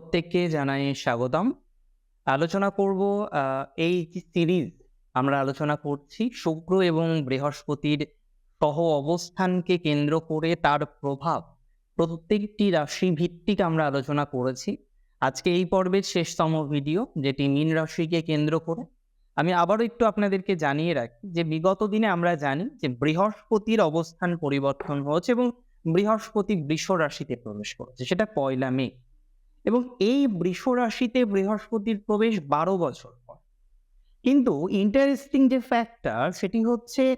প্রত্যেককে জানাই স্বাগতম। আলোচনা করব এই সিরিজ আমরা আলোচনা করছি শুক্র এবং বৃহস্পতির সহ অবস্থানকে কেন্দ্র করে তার প্রভাব। প্রত্যেকটি রাশি ভিত্তিক আমরা আলোচনা করেছি। আজকে এই পর্বের শেষতম ভিডিও যেটি মীন রাশিকে কেন্দ্র করে। আমি আবারও একটু আপনাদেরকে জানিয়ে রাখি যে বিগত দিনে আমরা জানি যে বৃহস্পতির অবস্থান পরিবর্তন হয়েছে এবং বৃহস্পতি বৃষ রাশিতে প্রবেশ করেছে। সেটা পয়লা মে। এবং এই বৃষ রাশিতে বৃহস্পতির প্রবেশ বারো বছর পর। কিন্তু ইন্টারেস্টিং যে ফ্যাক্টর সেটি হচ্ছে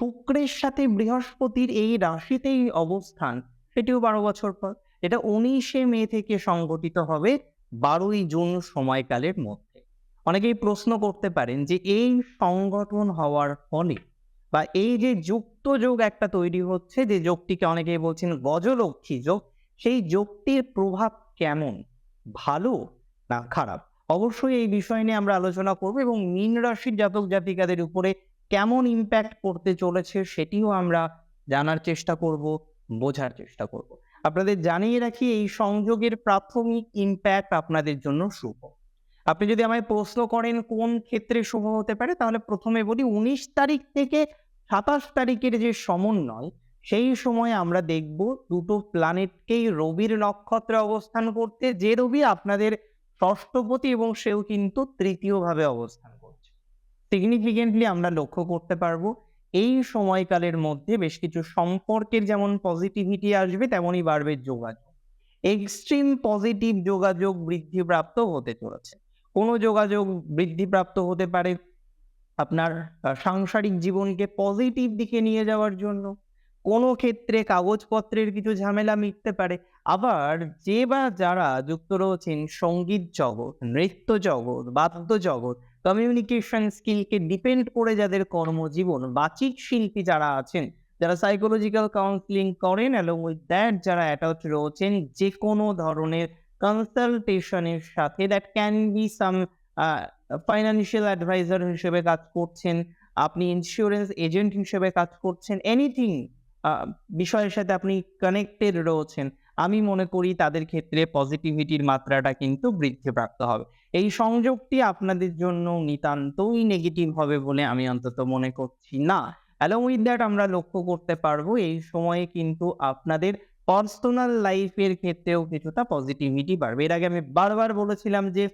শুক্রের সাথে বৃহস্পতির এই রাশিতেই অবস্থান, সেটিও বারো বছর পর। এটা উনিশে মে থেকে সংগঠিত হবে বারোই জুন সময়কালের মধ্যে। অনেকেই প্রশ্ন করতে পারেন যে এই সংগঠন হওয়ার ফলে বা এই যে যুক্ত যোগ একটা তৈরি হচ্ছে, যে যোগটিকে অনেকেই বলছেন গজলক্ষী যোগ, সেই যোগটির প্রভাব কেমন? ভালো না খারাপ? অবশ্যই এই বিষয় নিয়ে আমরা আলোচনা করব এবং মীন রাশির জাতক জাতিকাদের উপরে কেমন ইম্প্যাক্ট করতে চলেছে সেটিও আমরা জানার চেষ্টা করব, বোঝার চেষ্টা করব। আপনাদের জানিয়ে রাখি এই সংযোগের প্রাথমিক ইম্প্যাক্ট আপনাদের জন্য শুভ। আপনি যদি আমায় প্রশ্ন করেন কোন ক্ষেত্রে শুভ হতে পারে, তাহলে প্রথমে বলি উনিশ তারিখ থেকে সাতাশ তারিখের যে সমন্বয় সেই সময় আমরা দেখব দুটো প্ল্যানেটকেই রবির নক্ষত্রে অবস্থান করতে যে রবি আপনাদের ষষ্ঠপতি এবং সেও কিন্তু তৃতীয় ভাবে অবস্থান করছে। সিগনিফিকেন্টলি আমরা লক্ষ্য করতে পারব, এই সময়কালের মধ্যে বেশ কিছু সম্পর্কের যেমন পজিটিভিটি আসবে, তেমনই বাড়বে যোগাযোগ। এক্সট্রিম পজিটিভ যোগাযোগ বৃদ্ধিপ্রাপ্ত হতে চলেছে। কোনো যোগাযোগ বৃদ্ধিপ্রাপ্ত হতে পারে আপনার সাংসারিক জীবনকে পজিটিভ দিকে নিয়ে যাওয়ার জন্য। কোনো ক্ষেত্রে কাগজপত্রের কিছু ঝামেলা মিটতে পারে। আবার যে বা যারা যুক্ত রয়েছেন, সংগীত জগৎ, নৃত্য জগৎ বাদ্য জগৎ কমিউনিকেশন স্কিলকে ডিপেন্ড করে যাদের কর্মজীবন, বাচিক শিল্পী যারা আছেন, যারা সাইকোলজিক্যাল কাউন্সিলিং করেন অ্যালং উইথ দ্যাট যারা অ্যাটাচ রয়েছেন যে কোনো ধরনের কনসালটেশনের সাথে that can be some financial adviser হিসেবে কাজ করছেন, আপনি ইন্স্যুরেন্স এজেন্ট হিসেবে কাজ করছেন এনিথিং বিষয়ের সাথে আপনি কানেক্টেড রয়েছেন, আমি মনে করি তাদের ক্ষেত্রে পজিটিভিটির মাত্রাটা কিন্তু বৃদ্ধিপ্রাপ্ত হবে। এই সংযোগটি আপনাদের জন্য নিতান্তই নেগেটিভ হবে বলে আমি অন্তত মনে করছি না। অ্যালং উইথ দ্যাট আমরা লক্ষ্য করতে পারব, এই সময়ে কিন্তু আপনাদের পার্সোনাল লাইফের ক্ষেত্রেও কিছুটা পজিটিভিটি বাড়বে। এর আগে আমি বারবার বলেছিলাম যে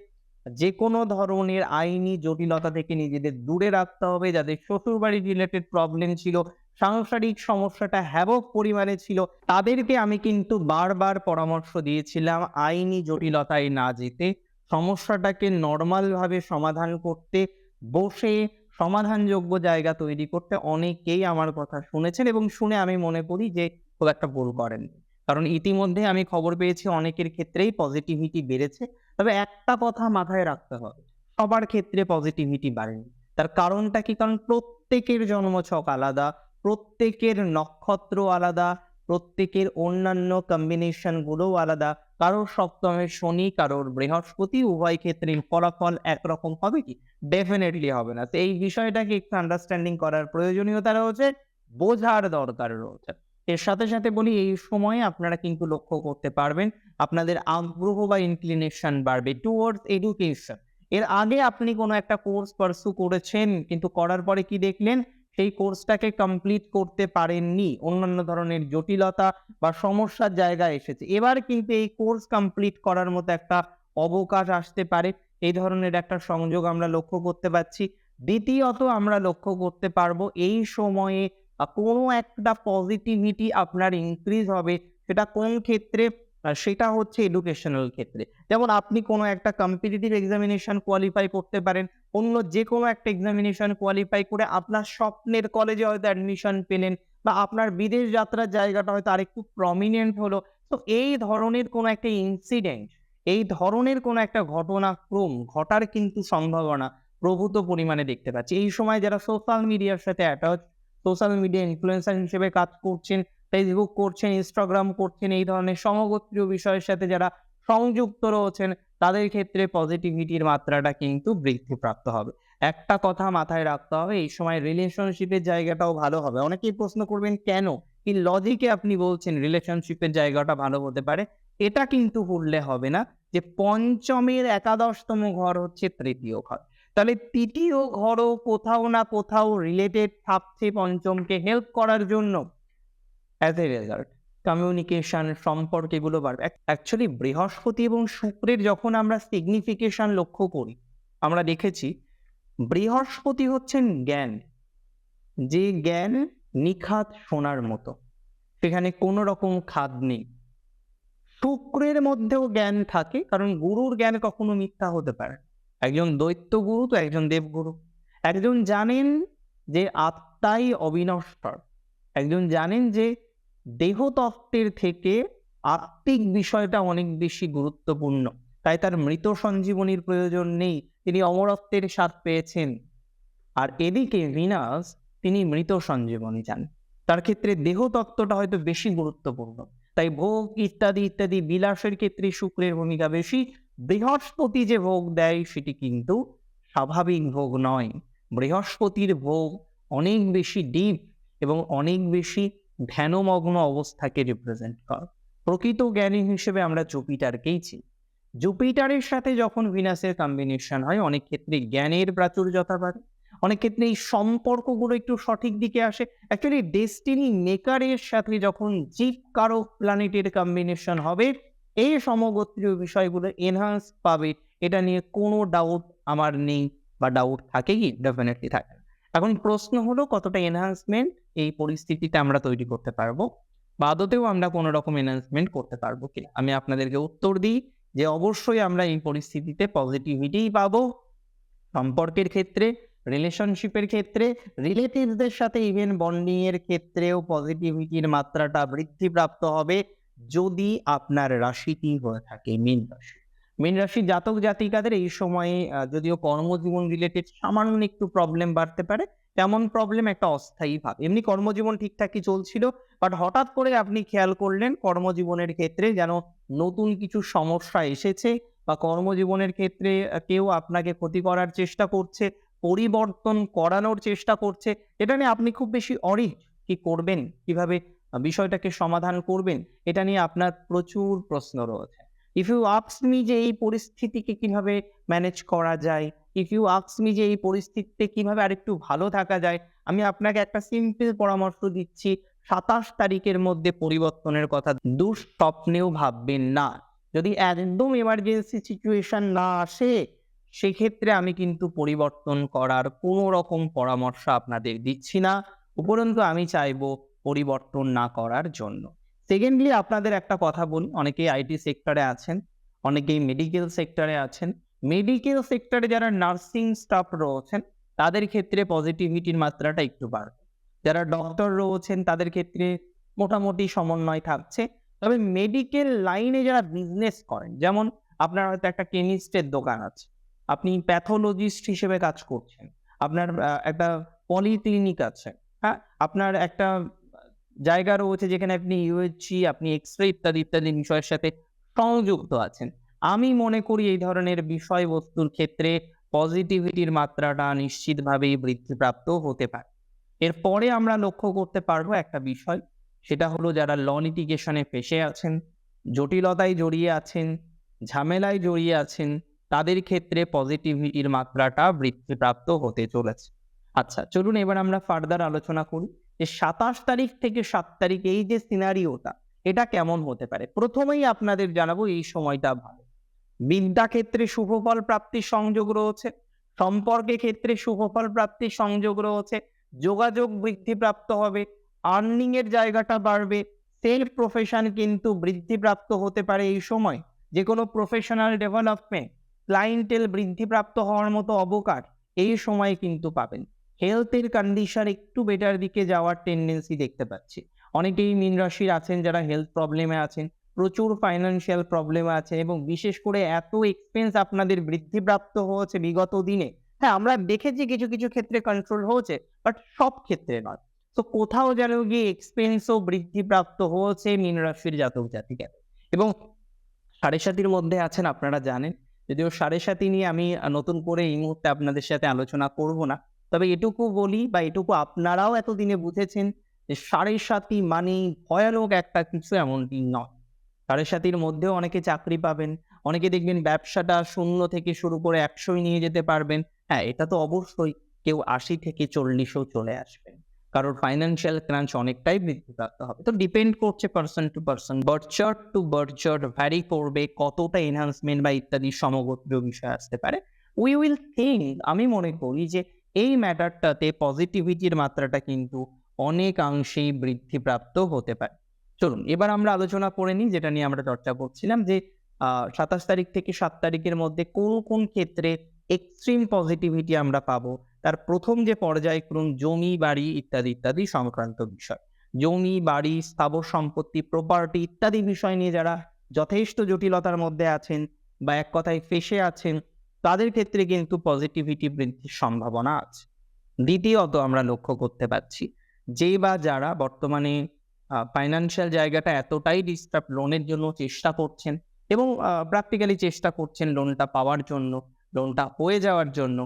যে কোনো ধরনের আইনি জটিলতা থেকে নিজেদের দূরে রাখতে হবে। যাদের শ্বশুরবাড়ি রিলেটেড প্রবলেম ছিল, সাংসারিক সমস্যাটা হ্যাবক পরিমাণে ছিল, তাদেরকে আমি কিন্তু বারবার পরামর্শ দিয়েছিলাম আইনি জটিলতায় না যেতে, সমস্যাটাকে নর্মাল ভাবে সমাধান করতে, বসে সমাধানযোগ্য জায়গা তৈরি করতে অনেকেই আমার কথা শুনেছেন এবং শুনে আমি মনে করি যে খুব একটা ভুল করেন কারণ ইতিমধ্যে আমি খবর পেয়েছি অনেকের ক্ষেত্রেই পজিটিভিটি বেড়েছে। তবে একটা কথা মাথায় রাখতে হবে। সবার ক্ষেত্রে পজিটিভিটি বাড়েনি। তার কারণটা কি? কারণ প্রত্যেকের জন্মছক আলাদা, প্রত্যেকের নক্ষত্র আলাদা, প্রত্যেকের অন্যান্য কম্বিনেশন গুলোও আলাদা। কারোর সপ্তমে শনি, কারোর বৃহস্পতি, উভয় ক্ষেত্রে ফলাফল একরকম হবে কি? ডেফিনেটলি হবে না। তো এই বিষয়টাকে একটু আন্ডারস্ট্যান্ডিং করার প্রয়োজনীয়তা রয়েছে, বোঝার দরকার রয়েছে। এর সাথে সাথে বলি, এই সময়ে আপনারা কিন্তু লক্ষ্য করতে পারবেন, আপনাদের আগ্রহ বা ইনক্লিনেশন বাড়বে টুয়ার্ডস এডুকেশন এর আগে আপনি কোনো একটা কোর্স পার্সু করেছেন, কিন্তু করার পরে কি দেখলেন? সেই কোর্সটাকে কমপ্লিট করতে পারেননি। অন্যান্য ধরনের জটিলতা বা সমস্যার জায়গায় এসেছে। এবার কিন্তু এই কোর্স কমপ্লিট করার মতো একটা অবকাশ আসতে পারে। এই ধরনের একটা সংযোগ আমরা লক্ষ্য করতে পারছি। দ্বিতীয়ত আমরা লক্ষ্য করতে পারব, এই সময়ে কোনো একটা পজিটিভিটি আপনার ইনক্রিজ হবে, সেটা কোন ক্ষেত্রে? সেটা হচ্ছে এডুকেশনাল ক্ষেত্রে। যেমন আপনি কোনো একটা কম্পিটিটিভ এক্সামিনেশন কোয়ালিফাই করতে পারেন, অন্য যে কোনো একটা এক্সামিনেশন কোয়ালিফাই করে আপনার স্বপ্নের কলেজে হয়তো অ্যাডমিশন পেলেন বা আপনার বিদেশ যাত্রার জায়গাটা হয়তো আরেকটু প্রমিনেন্ট হলো। তো এই ধরনের কোনো একটা ইনসিডেন্ট এই ধরনের কোনো একটা ঘটনাক্রম ঘটার কিন্তু সম্ভাবনা প্রভূত পরিমাণে দেখতে পাচ্ছি। এই সময় যারা সোশ্যাল মিডিয়ার সাথে অ্যাটাচ সোশ্যাল মিডিয়া ইনফ্লুয়েন্সার হিসেবে কাজ করছেন ফেসবুক করছেন ইনস্টাগ্রাম করছেন, এই ধরনের সমগোত্রীয় বিষয়ের সাথে যারা সংযুক্ত রয়েছেন, তাদের ক্ষেত্রে পজিটিভিটির মাত্রাটা কিন্তু বৃদ্ধিপ্রাপ্ত হবে। একটা কথা মাথায় রাখতে হবে, এই সময় রিলেশনশিপের জায়গাটাও ভালো হবে। অনেকেই প্রশ্ন করবেন, কেন? কি লজিকে আপনি বলছেন রিলেশনশিপের জায়গাটা ভালো হতে পারে? এটা কিন্তু ভুললে হবে না যে পঞ্চমের একাদশতম ঘর হচ্ছে তৃতীয় ঘর। তাহলে তৃতীয় ঘরও কোথাও না কোথাও রিলেটেড থাকছে পঞ্চমকে হেল্প করার জন্য অ্যাজ এ রেজাল্ট কমিউনিকেশন সম্পর্ক এগুলো বাড়বে অ্যাকচুয়ালি বৃহস্পতি এবং শুক্রের যখন আমরা সিগনিফিকেশন লক্ষ্য করি, আমরা দেখেছি বৃহস্পতি হচ্ছেন জ্ঞান, যে জ্ঞান নিখাত সোনার মতো, সেখানে কোনো রকম খাদ নেই শুক্রের মধ্যেও জ্ঞান থাকে, কারণ গুরুর জ্ঞান কখনো মিথ্যা হতে পারে। একজন দৈত্য গুরু তো একজন দেবগুরু। একজন জানেন যে আত্মাই অবিনশ্বর। একজন জানেন যে দেহতত্ত্বের থেকে আত্মিক বিষয়টা অনেক বেশি গুরুত্বপূর্ণ। তাই তার মৃত সঞ্জীবনীর প্রয়োজন নেই। তিনি অমরত্বের স্বাদ পেয়েছেন। আর এদিকে ভিনাস তিনি মৃত সঞ্জীবনী চান। তার ক্ষেত্রে দেহতত্ত্বটা হয়তো বেশি গুরুত্বপূর্ণ। তাই ভোগ ইত্যাদি ইত্যাদি বিলাসের ক্ষেত্রে শুক্রের ভূমিকা বেশি। বৃহস্পতি যে ভোগ দেয় সেটি কিন্তু স্বাভাবিক ভোগ নয়। বৃহস্পতির ভোগ অনেক বেশি ডিপ এবং অনেক বেশি ধ্যানমগ্ন অবস্থাকে রিপ্রেজেন্ট করে। প্রকৃত জ্ঞানী হিসেবে আমরা জুপিটারকেই চিনি। জুপিটারের সাথে যখন ভিনাসের কম্বিনেশন হয়, অনেক ক্ষেত্রে জ্ঞানের প্রাচুর্যতা বাড়ে, অনেক ক্ষেত্রে এই সম্পর্কগুলো একটু সঠিক দিকে আসে। অ্যাকচুয়ালি ডেস্টিনি মেকারের সাথে যখন জীব কারক প্ল্যানেটের কম্বিনেশন হবে এই সমগোত্রীয় বিষয়গুলো এনহান্স পাবে, এটা নিয়ে কোনো ডাউট আমার নেই বা ডাউট থাকে কি? ডেফিনেটলি থাকে। এখন প্রশ্ন হলো, কতটা এনহান্সমেন্ট এই পরিস্থিতিতে আমরা তৈরি করতে পারব? বা আদতেও আমরা কোনো রকম এনহান্সমেন্ট করতে পারব কিনা আমি আপনাদেরকে উত্তর দিই যে, অবশ্যই আমরা এই পরিস্থিতিতে পজিটিভিটিই পাবো। সম্পর্কের ক্ষেত্রে রিলেশনশিপের ক্ষেত্রে রিলেটিভসদের সাথে ইভেন বন্ডিং এর ক্ষেত্রেও পজিটিভিটির মাত্রাটা বৃদ্ধিপ্রাপ্ত হবে। যদি আপনার রাশিটি হয়ে থাকে, মীন রাশি। মীন রাশি জাতক জাতিকাদের এই সময়ে যদিও কর্মজীবন রিলেটেড সামান্য একটু প্রবলেম বাড়তে পারে, তেমন প্রবলেম একটা অস্থায়ী ভাব। এমনি কর্মজীবন ঠিকঠাকই চলছিল বাট হঠাৎ করে আপনি খেয়াল করলেন কর্মজীবনের ক্ষেত্রে যেন নতুন কিছু সমস্যা এসেছে বা কর্মজীবনের ক্ষেত্রে কেউ আপনাকে ক্ষতি করার চেষ্টা করছে, পরিবর্তন করানোর চেষ্টা করছে, এটা নিয়ে আপনি খুব বেশি অরিজ কি করবেন, কীভাবে বিষয়টাকে সমাধান করবেন, এটা নিয়ে আপনার প্রচুর প্রশ্ন রয়েছে। ইফ ইউ আক্স মি যে এই পরিস্থিতিকে কীভাবে ম্যানেজ করা যায় ইফ ইউ আক্স মি যে এই পরিস্থিতিতে কীভাবে আরেকটু ভালো থাকা যায়, আমি আপনাকে একটা সিম্পল পরামর্শ দিচ্ছি, সাতাশ তারিখের মধ্যে পরিবর্তনের কথা। দুঃস্বপ্নেও ভাববেন না। যদি একদম এমার্জেন্সি সিচুয়েশন না আসে, সেক্ষেত্রে আমি কিন্তু পরিবর্তন করার কোনো রকম পরামর্শ আপনাদের দিচ্ছি না। উপরন্তু আমি চাইব পরিবর্তন না করার জন্য। সেকেন্ডলি আপনাদের একটা কথা বলি, অনেকেই আইটি সেক্টরে আছেন, অনেকেই মেডিকেল সেক্টরে আছেন। মেডিকেল সেক্টরে যারা নার্সিং স্টাফ রয়েছেন, তাদের ক্ষেত্রে পজিটিভিটির মাত্রাটা একটু বাড়বে। যারা ডক্টর রয়েছেন, তাদের ক্ষেত্রে মোটামুটি সমন্বয় থাকছে। তবে মেডিকেল লাইনে যারা বিজনেস করেন, যেমন আপনার হয়তো একটা কেমিস্টের দোকান আছে, আপনি প্যাথোলজিস্ট হিসেবে কাজ করছেন, আপনার একটা পলিক্লিনিক আছে হ্যাঁ? আপনার একটা জায়গা রয়েছে যেখানে আপনি ইউএসজি আপনি এক্স রে ইত্যাদি ইত্যাদি বিষয়ের সাথে সংযুক্ত আছেন। আমি মনে করি এই ধরনের বিষয়বস্তুর ক্ষেত্রে পজিটিভিটির মাত্রাটা নিশ্চিতভাবেই বৃদ্ধিপ্রাপ্ত হতে পারে। এরপরে আমরা লক্ষ্য করতে পারব একটা বিষয়, সেটা হলো যারা ল লিটিগেশনে ফেসে আছেন, জটিলতায় জড়িয়ে আছেন, ঝামেলায় জড়িয়ে আছেন, তাদের ক্ষেত্রে পজিটিভিটির মাত্রাটা বৃদ্ধিপ্রাপ্ত হতে চলেছে। আচ্ছা চলুন এবার আমরা ফার্দার আলোচনা করি। যে সাতাশ তারিখ থেকে সাত তারিখ এই যে সিনারিওটা এটা কেমন হতে পারে? প্রথমেই আপনাদের জানাব এই সময়টা ভালো। বিদ্যা ক্ষেত্রে শুভফল প্রাপ্তির সংযোগ রয়েছে, সম্পর্কে ক্ষেত্রে শুভফল প্রাপ্তির সংযোগ রয়েছে, যোগাযোগ বৃদ্ধিপ্রাপ্ত হবে আর্নিং এর জায়গাটা বাড়বে সেলফ প্রফেশন কিন্তু বৃদ্ধিপ্রাপ্ত হতে পারে এই সময়। যে কোনো প্রফেশনাল ডেভেলপমেন্ট ক্লায়েন্টেল বৃদ্ধিপ্রাপ্ত হওয়ার মতো অবকাশ এই সময় কিন্তু পাবেন। হেলথের কন্ডিশন একটু বেটার দিকে যাওয়ার টেন্ডেন্সি দেখতে পাচ্ছি। অনেকেই মীন রাশির আছেন, যারা হেলথ প্রবলেমে আছেন, প্রচুর ফাইন্যান্সিয়াল প্রবলেমে আছেন এবং বিশেষ করে এত এক্সপেন্স আপনাদের বৃদ্ধিপ্রাপ্ত হয়েছে বিগত দিনে। হ্যাঁ আমরা দেখেছি কিছু কিছু ক্ষেত্রে কন্ট্রোল হয়েছে বাট সব ক্ষেত্রে নয়। তো কোথাও যেন গিয়ে এক্সপেন্সও বৃদ্ধিপ্রাপ্ত হয়েছে মীন রাশির জাতক জাতিকা এবং সাড়ে সাতির মধ্যে আছেন আপনারা জানেন, যদিও সাড়ে সাতি নিয়ে আমি নতুন করে এই মুহূর্তে আপনাদের সাথে আলোচনা করব না। তবে এটুকু বলি বা এটুকু আপনারাও এতদিনে বুঝেছেন যে সাড়ে সাতি মানে ভয়ানক একটা কিছু এমনটি নয়। সাড়ে সাতির মধ্যেও অনেকে চাকরি পাবেন, অনেকে দেখবেন ব্যবসাটা শূন্য থেকে শুরু করে একশোই নিয়ে যেতে পারবেন। হ্যাঁ এটা তো অবশ্যই কেউ আশি থেকে চল্লিশেও চলে আসবেন কারোর ফাইন্যান্সিয়াল ক্রাঞ্চ অনেকটাই বৃদ্ধি বৃদ্ধিপ্রাপ্ত হবে। তো ডিপেন্ড করছে person to person birth chart to birth chart vary করবে, কতটা এনহান্সমেন্ট বা ইত্যাদি সমগ্র বিষয় আসতে পারে। উই উইল থিঙ্ক আমি মনে করি যে এই ম্যাটারটাতে পজিটিভিটির মাত্রাটা কিন্তু অনেকাংশেই বৃদ্ধিপ্রাপ্ত হতে পারে। চলুন, এবার আমরা আলোচনা করে নিই, যেটা নিয়ে আমরা চর্চা করছিলাম যে সাতাশ তারিখ থেকে সাত তারিখের মধ্যে কোন কোন ক্ষেত্রে এক্সট্রিম পজিটিভিটি আমরা পাবো, তার প্রথম যে পর্যায়ক্রম জমি, বাড়ি ইত্যাদি ইত্যাদি সংক্রান্ত বিষয়। জমি, বাড়ি, স্থাবর সম্পত্তি প্রপার্টি ইত্যাদি বিষয় নিয়ে যারা যথেষ্ট জটিলতার মধ্যে আছেন বা এক কথায় ফেসে আছেন তাদের ক্ষেত্রে কিন্তু পজিটিভিটি বৃদ্ধির সম্ভাবনা আছে। দ্বিতীয়ত আমরা লক্ষ্য করতে পারছি যে বা যারা বর্তমানে ফাইন্যান্সিয়াল জায়গাটা এতটাই ডিস্টার্ব লোনের জন্য চেষ্টা করছেন এবং প্র্যাকটিক্যালি চেষ্টা করছেন লোনটা পাওয়ার জন্য লোনটা হয়ে যাওয়ার জন্য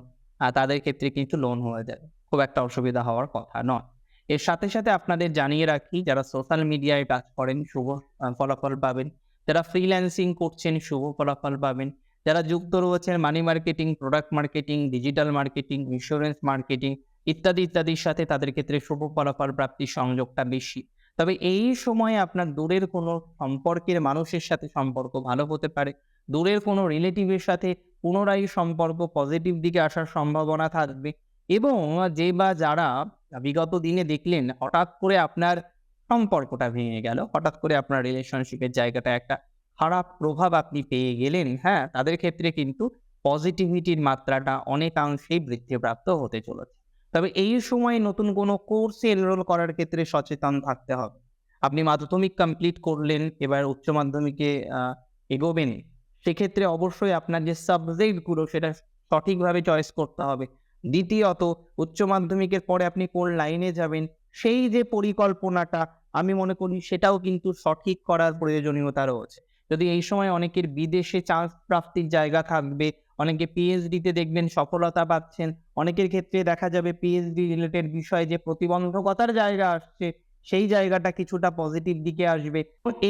তাদের ক্ষেত্রে কিন্তু লোন হয়ে যাবে। খুব একটা অসুবিধা হওয়ার কথা নয়। এর সাথে সাথে আপনাদের জানিয়ে রাখি, যারা সোশ্যাল মিডিয়ায় কাজ করেন, শুভ ফলাফল পাবেন, যারা ফ্রিল্যান্সিং করছেন, শুভ ফলাফল পাবেন যারা যুক্ত রয়েছেন money marketing product marketing digital marketing insurance marketing ইত্যাদি ইত্যাদির সাথে তাদের ক্ষেত্রে শুভ ফলাফল প্রাপ্তির সংযোগটা বেশি। তবে এই সময়ে আপনার দূরের কোনো সম্পর্কের মানুষের সাথে সম্পর্ক ভালো হতে পারে। দূরের কোনো রিলেটিভের সাথে পুনরায় সম্পর্ক পজিটিভ দিকে আসার সম্ভাবনা থাকবে এবং যে বা যারা বিগত দিনে দেখলেন হঠাৎ করে আপনার সম্পর্কটা ভেঙে গেল, হঠাৎ করে আপনার রিলেশনশিপের জায়গাটা একটা খারাপ প্রভাব আপনি পেয়ে গেলেন হ্যাঁ তাদের ক্ষেত্রে কিন্তু পজিটিভিটির মাত্রাটা অনেকাংশেই বৃদ্ধিপ্রাপ্ত হতে চলেছে। তবে এই সময় নতুন কোনো কোর্সে এনরোল করার ক্ষেত্রে সচেতন থাকতে হবে। আপনি মাধ্যমিক কমপ্লিট করলেন, এবার উচ্চ মাধ্যমিকে এগোবেন, সেক্ষেত্রে অবশ্যই আপনার যে সাবজেক্টগুলো সেটা সঠিকভাবে চয়েস করতে হবে। দ্বিতীয়ত, উচ্চ মাধ্যমিকের পরে আপনি কোন লাইনে যাবেন, সেই যে পরিকল্পনাটা আমি মনে করি সেটাও কিন্তু সঠিক করার প্রয়োজনীয়তা রয়েছে। যদি এই সময় অনেকের বিদেশে চান্স প্রাপ্তির জায়গা থাকবে, অনেকে পিএইচডিতে দেখবেন সফলতা পাচ্ছেন, অনেকের ক্ষেত্রে দেখা যাবে পিএইচডি রিলেটেড বিষয়ে যে প্রতিবন্ধকতার জায়গা আসছে, সেই জায়গাটা কিছুটা পজিটিভ দিকে আসবে।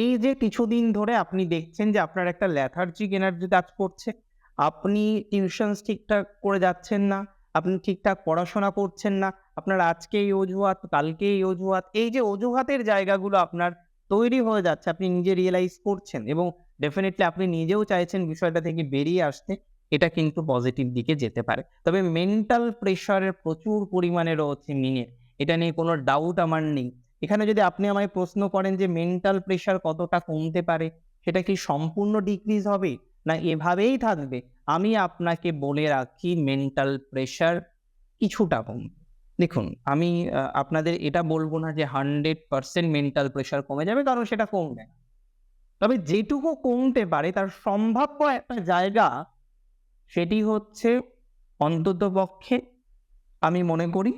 এই যে কিছুদিন ধরে আপনি দেখছেন যে আপনার একটা ল্যাথার্জিক এনার্জি কাজ করছে, আপনি টিউশনস ঠিকঠাক করে যাচ্ছেন না, আপনি ঠিকঠাক পড়াশোনা করছেন না, আপনার আজকে এই অজুহাত, কালকে এই অজুহাত, এই যে অজুহাতের জায়গাগুলো আপনার তৈরি হয়ে যাচ্ছে, আপনি নিজে রিয়েলাইজ করছেন এবং ডেফিনেটলি আপনি নিজেও চাইছেন বিষয়টা থেকে বেরিয়ে আসতে, এটা কিন্তু পজিটিভ দিকে যেতে পারে। তবে মেন্টাল প্রেশারের প্রচুর পরিমাণে রয়েছে মিনে এটা নিয়ে কোনো ডাউট আমার নেই। এখানে যদি আপনি আমায় প্রশ্ন করেন যে মেন্টাল প্রেশার কতটা কমতে পারে, সেটা কি সম্পূর্ণ ডিক্রিজ হবে, না এভাবেই থাকবে? আমি আপনাকে বলে রাখি মেন্টাল প্রেশার কিছুটা কমবে। দেখুন, আমি আপনাদের এটা বলব না যে হান্ড্রেড পার্সেন্ট মেন্টাল প্রেশার কমে যাবে, কারণ সেটা কমবে না। তবে যেটুকু কমতে পারে, তার সম্ভাব্য একটা জায়গা, সেটি হচ্ছে অন্তত পক্ষে আমি মনে করি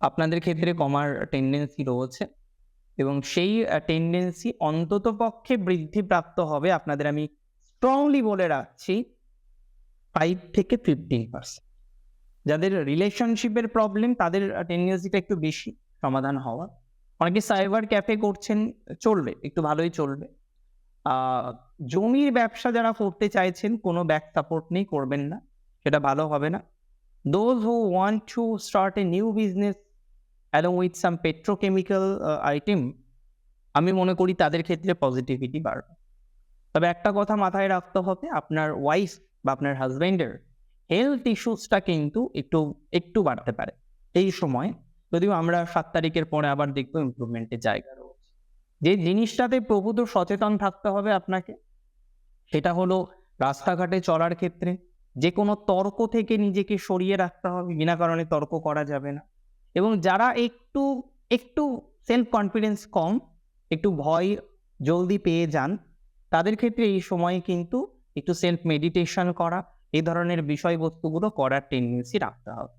আপনাদের ক্ষেত্রে কমার টেন্ডেন্সি রয়েছে এবং সেই টেন্ডেন্সি অন্তত পক্ষে বৃদ্ধিপ্রাপ্ত হবে, আপনাদের আমি স্ট্রংলি বলে রাখছি ফাইভ থেকে ফিফটিন পার্সেন্ট যাদের রিলেশনশিপের প্রবলেম তাদের টেন্ডেন্সিটা একটু বেশি সমাধান হওয়া। অনেকে সাইবার ক্যাফে করছেন, চলবে, একটু ভালোই চলবে। জমির ব্যবসা যারা করতে চাইছেন, কোনো ব্যাক সাপোর্ট নেই, করবেন না, সেটা ভালো হবে না। Those who want to start a new business along with some petrochemical item আমি মনে করি তাদের ক্ষেত্রে পজিটিভিটি বাড়বে। তবে একটা কথা মাথায় রাখতে হবে, আপনার ওয়াইফ বা আপনার হাজব্যান্ডের হেলথ ইস্যুসটা কিন্তু একটু একটু বাড়তে পারে। এই সময় যদিও আমরা সাত তারিখের পরে আবার দেখব ইম্প্রুভমেন্টের জায়গা যে জিনিসটাতে প্রভূত সচেতন থাকতে হবে আপনাকে, সেটা হলো রাস্তাঘাটে চলার ক্ষেত্রে যে কোনো তর্ক থেকে নিজেকে সরিয়ে রাখতে হবে, বিনা কারণে তর্ক করা যাবে না। এবং যারা একটু একটু সেলফ কনফিডেন্স কম, একটু ভয় জলদি পেয়ে যান, তাদের ক্ষেত্রে এই সময়ে কিন্তু একটু সেলফ মেডিটেশন করা এই ধরনের বিষয়বস্তুগুলো করার টেন্ডেন্সি রাখতে হবে।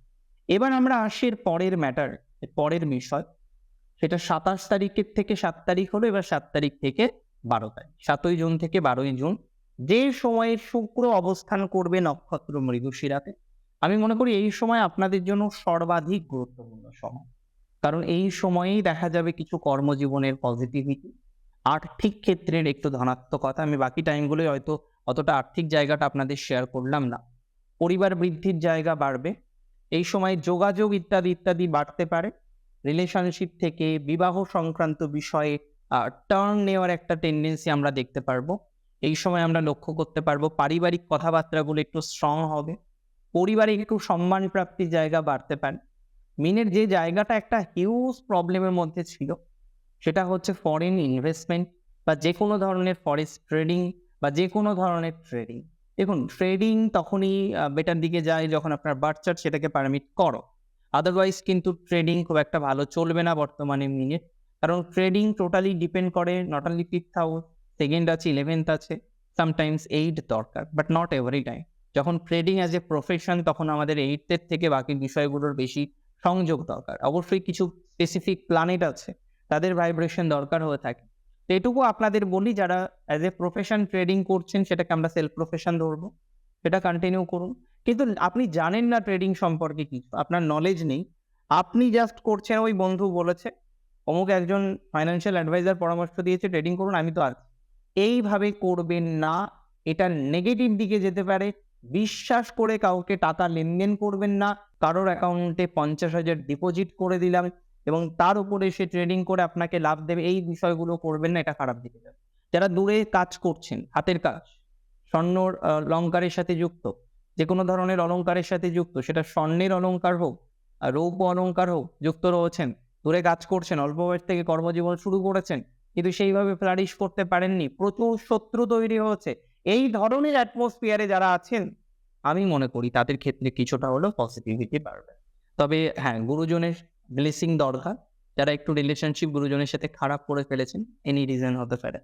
এবার আমরা আসি এর পরের ম্যাটার পরের বিষয়। সেটা সাতাশ তারিখের থেকে সাত তারিখ হলো, এবার সাত তারিখ থেকে বারো তারিখ, সাতই জুন থেকে বারোই জুন। যে সময়ে শুক্র অবস্থান করবে নক্ষত্র মৃগশিরাতে আমি মনে করি এই সময় আপনাদের জন্য সর্বাধিক গুরুত্বপূর্ণ সময়। কারণ এই সময়েই দেখা যাবে কিছু কর্মজীবনের পজিটিভিটি আর্থিক ক্ষেত্রের একটু ধনাত্মকতা, আমি বাকি টাইমগুলোই হয়তো অতটা আর্থিক জায়গাটা আপনাদের শেয়ার করলাম না। পরিবার বৃদ্ধির জায়গা বাড়বে। এই সময় যোগাযোগ ইত্যাদি ইত্যাদি বাড়তে পারে। রিলেশনশিপ থেকে বিবাহ সংক্রান্ত বিষয়ে টার্ন নেওয়ার একটা টেন্ডেন্সি আমরা দেখতে পারব। এই সময় আমরা লক্ষ্য করতে পারব, পারিবারিক কথাবার্তাগুলো একটু স্ট্রং হবে। পরিবারে একটু সম্মান প্রাপ্তির জায়গা বাড়তে পারে। মিনের যে জায়গাটা একটা হিউজ প্রবলেমের মধ্যে ছিল, সেটা হচ্ছে ফরেন ইনভেস্টমেন্ট বা যে কোনো ধরনের ফরেস্ট ট্রেডিং বা যে কোনো ধরনের ট্রেডিং দেখুন ট্রেডিং তখনই বেটার দিকে যায় যখন আপনার বার্থ চার্ট সেটাকে পারমিট করো। আদারওয়াইজ কিন্তু ট্রেডিং খুব একটা ভালো চলবে না বর্তমানে মিনে কারণ ট্রেডিং টোটালি ডিপেন্ড করে not only fifth house second আছে ইলেভেন্থ আছে সামটাইমস এইট দরকার বাট নট এভারি টাইম যখন ট্রেডিং অ্যাজ এ প্রফেশন তখন আমাদের এইটের থেকে বাকি বিষয়গুলোর বেশি সংযোগ দরকার। অবশ্যই কিছু স্পেসিফিক প্ল্যানেট আছে, তাদের ভাইব্রেশন দরকার হয়ে থাকে। তো এটুকু আপনাদের বলি যারা অ্যাজ এ প্রফেশন ট্রেডিং করছেন সেটাকে আমরা সেলফ প্রফেশন ধরবো। সেটা কন্টিনিউ করুন। কিন্তু আপনি জানেন না ট্রেডিং সম্পর্কে কিছু আপনার নলেজ নেই। আপনি জাস্ট করছেন, ওই বন্ধু বলেছে, অমুক একজন ফাইন্যান্সিয়াল অ্যাডভাইজার পরামর্শ দিয়েছে ট্রেডিং করুন, আমি তো আছি। এইভাবে করবেন না। এটা নেগেটিভ দিকে যেতে পারে। বিশ্বাস করে কাউকে টাকা লেনদেন করবেন না। কারোর অ্যাকাউন্টে পঞ্চাশ হাজার ডিপোজিট করে দিলাম। এবং তার উপরে সে ট্রেডিং করে আপনাকে লাভ দেবে। এই বিষয়গুলো করবেন না এটা খারাপ দিকে যাবে। যারা দূরে কাজ করছেন হাতের কাজ স্বর্ণর আহ, অলংকারের সাথে যুক্ত যে কোনো ধরনের অলংকারের সাথে যুক্ত সেটা স্বর্ণের অলংকার হোক রৌপ্য অলংকার হোক যুক্ত রয়েছেন দূরে কাজ করছেন অল্প বয়স থেকে কর্মজীবন শুরু করেছেন কিন্তু সেইভাবে ফ্লারিশ করতে পারেননি প্রচুর শত্রু তৈরি হয়েছে। এই ধরনের অ্যাটমসফিয়ারে যারা আছেন আমি মনে করি তাদের ক্ষেত্রে কিছুটা হলেও পজিটিভিটি বাড়বে। তবে হ্যাঁ গুরুজনের ব্লেসিং দরকার। যারা একটু রিলেশনশিপ গুরুজনের সাথে খারাপ করে ফেলেছেন এনি রিজন হতে পারে।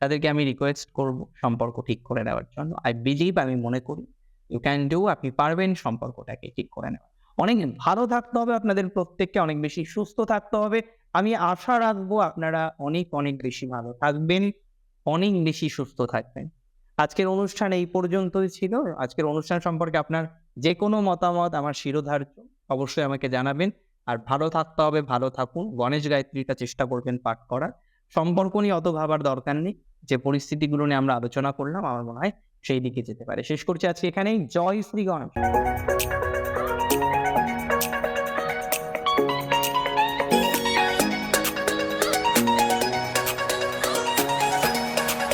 তাদেরকে আমি রিকোয়েস্ট করব সম্পর্ক ঠিক করে নেওয়ার জন্য। আই বিলিভ আমি মনে করি ইউ ক্যান ডু আপনি পারবেন সম্পর্কটাকে ঠিক করে নেওয়া। অনেক ভালো থাকতে হবে আপনাদের প্রত্যেককে, অনেক বেশি সুস্থ থাকতে হবে। আমি আশা রাখব আপনারা অনেক অনেক বেশি ভালো থাকবেন, অনেক বেশি সুস্থ থাকবেন। আজকের অনুষ্ঠান এই পর্যন্তই ছিল। আজকের অনুষ্ঠান সম্পর্কে আপনার যে কোনো মতামত, আমার শিরোধার্য, অবশ্যই আমাকে জানাবেন। আর ভালো থাকতে হবে, ভালো থাকুন। গণেশ গায়ত্রীটা চেষ্টা করবেন পাঠ করার। সম্পর্ক নিয়ে অত ভাবার দরকার নেই। যে পরিস্থিতিগুলো নিয়ে আমরা আলোচনা করলাম, আমার মনে হয় সেই দিকে যেতে পারে। শেষ করছি আজকে এখানেই। জয় শ্রী গণেশ।